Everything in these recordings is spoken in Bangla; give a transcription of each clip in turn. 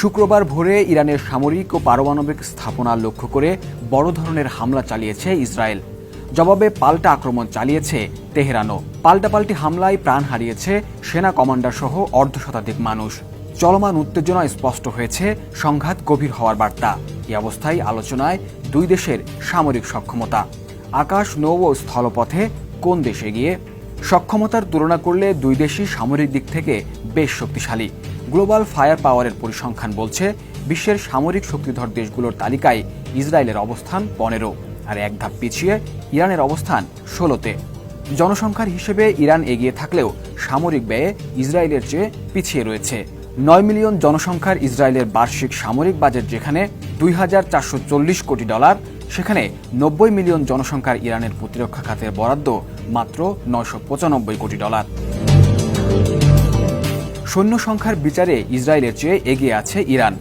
শুক্রবার ভোরে ইরানের সামরিক ও পারমাণবিক স্থাপনা লক্ষ্য করে বড় ধরনের হামলা চালিয়েছে ইসরায়েল। জবাবে পাল্টা আক্রমণ চালিয়েছে তেহরানও। পাল্টাপাল্টি হামলায় প্রাণ হারিয়েছে সেনা কমান্ডার সহ অর্ধ শতাধিক মানুষ। চলমান উত্তেজনা স্পষ্ট হয়েছে সংঘাত গভীর হওয়ার বার্তা। এই অবস্থায় আলোচনায় দুই দেশের সামরিক সক্ষমতা। আকাশ, নৌ ও স্থলপথে কোন দেশে গিয়ে সক্ষমতার তুলনা করলে দুই দেশই সামরিক দিক থেকে বেশ শক্তিশালী। গ্লোবাল ফায়ার পাওয়ারের পরিসংখ্যান বলছে, বিশ্বের সামরিক শক্তিধর দেশগুলোর তালিকায় ইসরায়েলের অবস্থান পনেরো আর এক ধাপ পিছিয়ে ইরানের অবস্থান ষোলোতে। জনসংখ্যার হিসেবে ইরান এগিয়ে থাকলেও সামরিক ব্যয়ে ইসরায়েলের চেয়ে পিছিয়ে রয়েছে। নয় মিলিয়ন জনসংখ্যার ইসরায়েলের বার্ষিক সামরিক বাজেট যেখানে দুই হাজার চারশো চল্লিশ কোটি ডলার সেখানে নব্বই মিলিয়ন জনসংখ্যার ইরানের প্রতিরক্ষা খাতের বরাদ্দ মাত্র নয়শো পঁচানব্বই কোটি ডলার। সৈন্য সংখ্যার বিচারে ইসরায়েলের চেয়ে এগিয়ে আছে ইরান,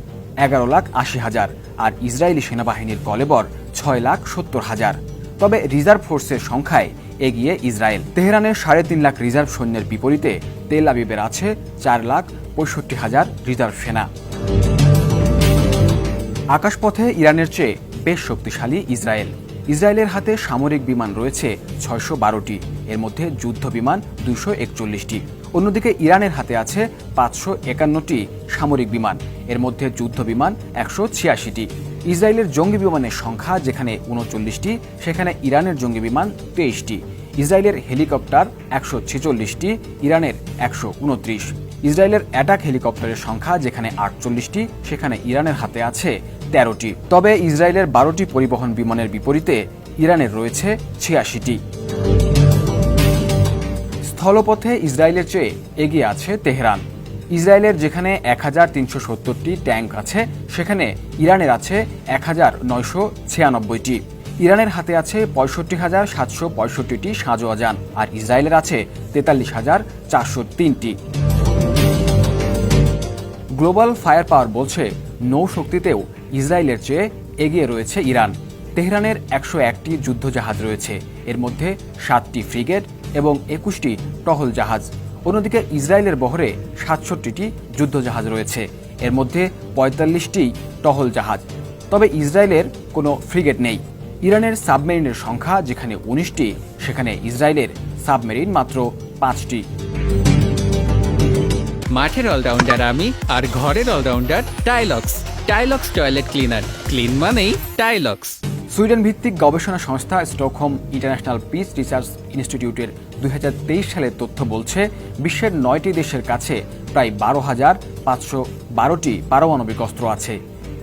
এগারো লাখ আশি হাজার আর ইসরায়েলি সেনাবাহিনীর কলেবর ছয় লাখ সত্তর হাজার। তবে রিজার্ভ ফোর্সের সংখ্যায় এগিয়ে ইসরায়েল। তেহরানের সাড়ে তিন লাখ রিজার্ভ সৈন্যের বিপরীতে তেল আবিবের আছে চার লাখ পঁয়ষট্টি হাজার রিজার্ভ সেনা। আকাশপথে ইরানের চেয়ে বেশ শক্তিশালী ইসরায়েল। ইসরায়েলের হাতে সামরিক বিমান রয়েছে ছয়শো বারোটি। এর মধ্যে যুদ্ধ বিমান দুশো একচল্লিশটি। অন্যদিকে ইরানের হাতে আছে পাঁচশো একান্নটি সামরিক বিমান। এর মধ্যে যুদ্ধ বিমান একশো ছিয়াশিটি। ইসরায়েলের জঙ্গি বিমানের সংখ্যা যেখানে উনচল্লিশটি, সেখানে ইরানের জঙ্গি বিমান তেইশটি। ইসরায়েলের হেলিকপ্টার একশো ছেচল্লিশটি, ইরানের একশো উনত্রিশ। ইসরায়েলের অ্যাটাক হেলিকপ্টারের সংখ্যা, যেখানে আটচল্লিশটি, সেখানে ইরানের হাতে আছে তেরোটি। তবে ইসরায়েলের বারোটি পরিবহন বিমানের বিপরীতে ইরানের রয়েছে ছিয়াশিটি। স্থলপথে ইসরায়েলের চেয়ে এগিয়ে আছে তেহরান। ইসরায়েলের যেখানে এক হাজার তিনশো সত্তরটি ট্যাঙ্ক আছে, সেখানে ইরানের আছে এক হাজার নয়শো ছিয়ানব্বইটি। ইরানের হাতে আছে পঁয়ষট্টি হাজার সাতশো পঁয়ষট্টিটি সাঁজোয়াজান, আর ইসরায়েলের আছে তেতাল্লিশ হাজার চারশো তিনটি। গ্লোবাল ফায়ার পাওয়ার বলছে নৌশক্তিতেও ইসরায়েলের চেয়ে এগিয়ে রয়েছে ইরান। তেহরানের একশো একটি যুদ্ধজাহাজ রয়েছে। এর মধ্যে সাতটি ফ্রিগেট এবং একুশটি টহল জাহাজ। অন্যদিকে ইসরায়েলের বহরে সাতষট্টিটি যুদ্ধজাহাজ রয়েছে। এর মধ্যে পঁয়তাল্লিশটি টহল জাহাজ। তবে ইসরায়েলের কোনো ফ্রিগেট নেই। ইরানের সাবমেরিনের সংখ্যা যেখানে উনিশটি, সেখানে ইসরায়েলের সাবমেরিন মাত্র পাঁচটি। মাঠের অলরাউন্ডার আমি আর ঘরের allrounder Tylox. Tylox toilet cleaner. Clean মানেই টাইলক্স। সুইডেন ভিত্তিক গবেষণা সংস্থা স্টকহোম ইন্টারন্যাশনাল পিস রিসার্চ ইনস্টিটিউটের দুই হাজার তেইশ সালের তথ্য বলছে, বিশ্বের নয়টি দেশের কাছে প্রায় বারো হাজার পাঁচশো বারোটি পারমাণবিক অস্ত্র আছে।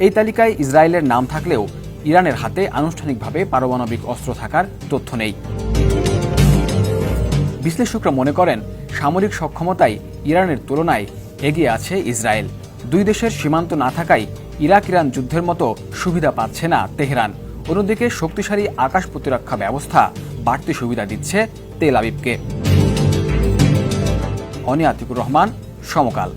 এই তালিকায় ইসরায়েলের নাম থাকলেও ইরানের হাতে আনুষ্ঠানিকভাবে পারমাণবিক অস্ত্র থাকার তথ্য নেই। বিশ্লেষকরা মনে করেন সামরিক সক্ষমতায় ইরানের তুলনায় এগিয়ে আছে ইসরায়েল। দুই দেশের সীমান্ত না থাকায় ইরাক ইরান যুদ্ধের মতো সুবিধা পাচ্ছে না তেহরান। অন্যদিকে শক্তিশালী আকাশ প্রতিরক্ষা ব্যবস্থা বাড়তি সুবিধা দিচ্ছে তেল আবিবকে। অনিয়াতিকুর রহমান, সমকাল।